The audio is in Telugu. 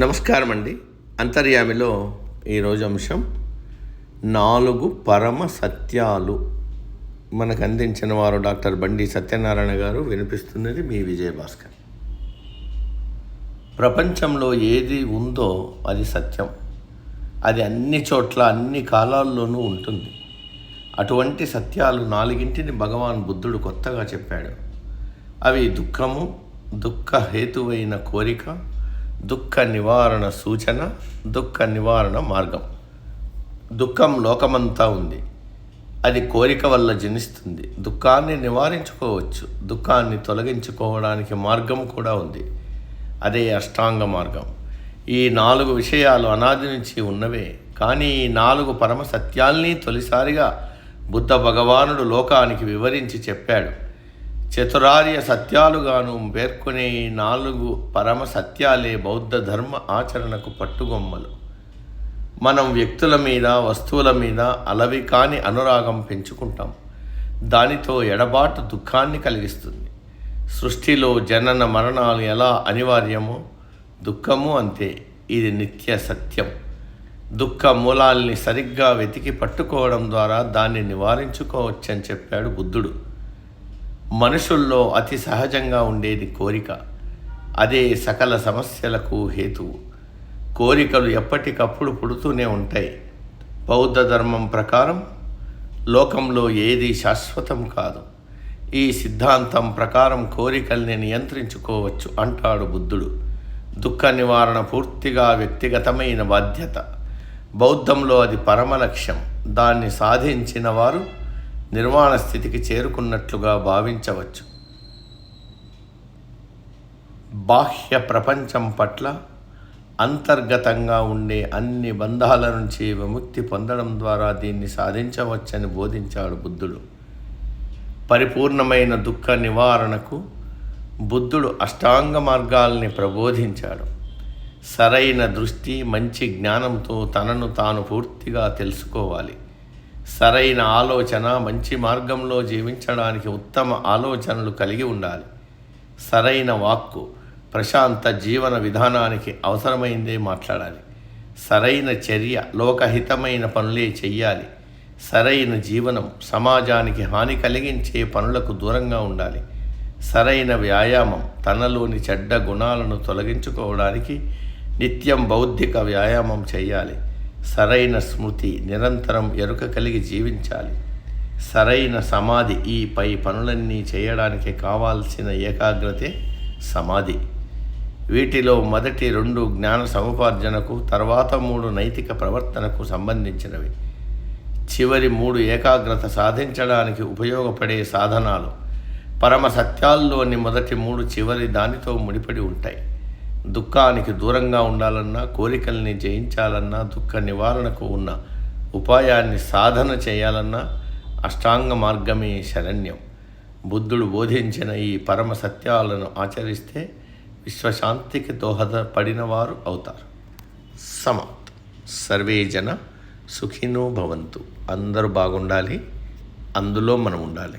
నమస్కారం అండి అంతర్యామిలో ఈరోజు అంశం నాలుగు పరమ సత్యాలు. మనకు అందించిన వారు డాక్టర్ బండి సత్యనారాయణ గారు వినిపిస్తున్నది మీ విజయభాస్కర్. ప్రపంచంలో ఏది ఉందో అది సత్యం. అది అన్ని చోట్ల అన్ని కాలాల్లోనూ ఉంటుంది. అటువంటి సత్యాలు నాలుగింటిని భగవాన్ బుద్ధుడు కొత్తగా చెప్పాడు. అవి దుఃఖము దుఃఖ హేతువైన కోరిక దుఃఖ నివారణ సూచన దుఃఖ నివారణ మార్గం. దుఃఖం లోకమంతా ఉంది. అది కోరిక వల్ల జనిస్తుంది. దుఃఖాన్ని నివారించుకోవచ్చు. దుఃఖాన్ని తొలగించుకోవడానికి మార్గం కూడా ఉంది. అదే అష్టాంగ మార్గం. ఈ నాలుగు విషయాలు అనాది నుంచి ఉన్నవే. కానీ ఈ నాలుగు పరమ సత్యాల్ని తొలిసారిగా బుద్ధ భగవానుడు లోకానికి వివరించి చెప్పాడు. చతురార్య సత్యాలుగాను పేర్కొనే నాలుగు పరమ సత్యాలే బౌద్ధ ధర్మ ఆచరణకు పట్టుగొమ్మలు. మనం వ్యక్తుల మీద వస్తువుల మీద అలవి కాని అనురాగం పెంచుకుంటాం. దానితో ఎడబాటు దుఃఖాన్ని కలిగిస్తుంది. సృష్టిలో జనన మరణాలు ఎలా అనివార్యమో దుఃఖము అంతే. ఇది నిత్య సత్యం. దుఃఖ మూలాల్ని సరిగ్గా వెతికి పట్టుకోవడం ద్వారా దాన్ని నివారించుకోవచ్చని చెప్పాడు బుద్ధుడు. మనుషుల్లో అతి సహజంగా ఉండేది కోరిక. అదే సకల సమస్యలకు హేతువు కోరికలు ఎప్పటికప్పుడు పుడుతూనే ఉంటాయి. బౌద్ధ ధర్మం ప్రకారం లోకంలో ఏది శాశ్వతం కాదు. ఈ సిద్ధాంతం ప్రకారం కోరికల్ని నియంత్రించుకోవచ్చు అంటాడు బుద్ధుడు. దుఃఖ నివారణ పూర్తిగా వ్యక్తిగతమైన బాధ్యత. బౌద్ధంలో అది పరమ లక్ష్యం. దాన్ని సాధించిన వారు నిర్వాణ స్థితికి చేరుకున్నట్లుగా భావించవచ్చు. బాహ్య ప్రపంచం పట్ల అంతర్గతంగా ఉండే అన్ని బంధాల నుంచి విముక్తి పొందడం ద్వారా దీన్ని సాధించవచ్చని బోధించాడు బుద్ధుడు. పరిపూర్ణమైన దుఃఖ నివారణకు బుద్ధుడు అష్టాంగ మార్గాల్ని ప్రబోధించాడు. సరైన దృష్టి మంచి జ్ఞానంతో తనను తాను పూర్తిగా తెలుసుకోవాలి. సరైన ఆలోచన మంచి మార్గంలో జీవించడానికి ఉత్తమ ఆలోచనలు కలిగి ఉండాలి. సరైన వాక్కు ప్రశాంత జీవన విధానానికి అవసరమైందే మాట్లాడాలి. సరైన చర్య లోకహితమైన పనులే చెయ్యాలి. సరైన జీవనం సమాజానికి హాని కలిగించే పనులకు దూరంగా ఉండాలి. సరైన వ్యాయామం తనలోని చెడ్డ గుణాలను తొలగించుకోవడానికి నిత్యం బౌద్ధిక వ్యాయామం చేయాలి సరైన స్మృతి నిరంతరం ఎరుక కలిగి జీవించాలి. సరైన సమాధి ఈ పై పనులన్నీ చేయడానికి కావాల్సిన ఏకాగ్రతే సమాధి. వీటిలో మొదటి రెండు జ్ఞాన సముపార్జనకు తర్వాత మూడు నైతిక ప్రవర్తనకు సంబంధించినవి. చివరి మూడు ఏకాగ్రత సాధించడానికి ఉపయోగపడే సాధనాలు. పరమ సత్యాల్లోని మొదటి మూడు చివరి దానితో ముడిపడి ఉంటాయి. దుఃఖానికి దూరంగా ఉండాలన్నా కోరికల్ని జయించాలన్నా దుఃఖ నివారణకు ఉన్న ఉపాయాన్ని సాధన చేయాలన్నా అష్టాంగ మార్గమే శరణ్యం. బుద్ధుడు బోధించిన ఈ పరమ సత్యాలను ఆచరిస్తే విశ్వశాంతికి దోహదపడిన వారు అవుతారు. సమాప్తం. సర్వే జన సుఖినో భవంతు. అందరూ బాగుండాలి. అందులో మనం ఉండాలి.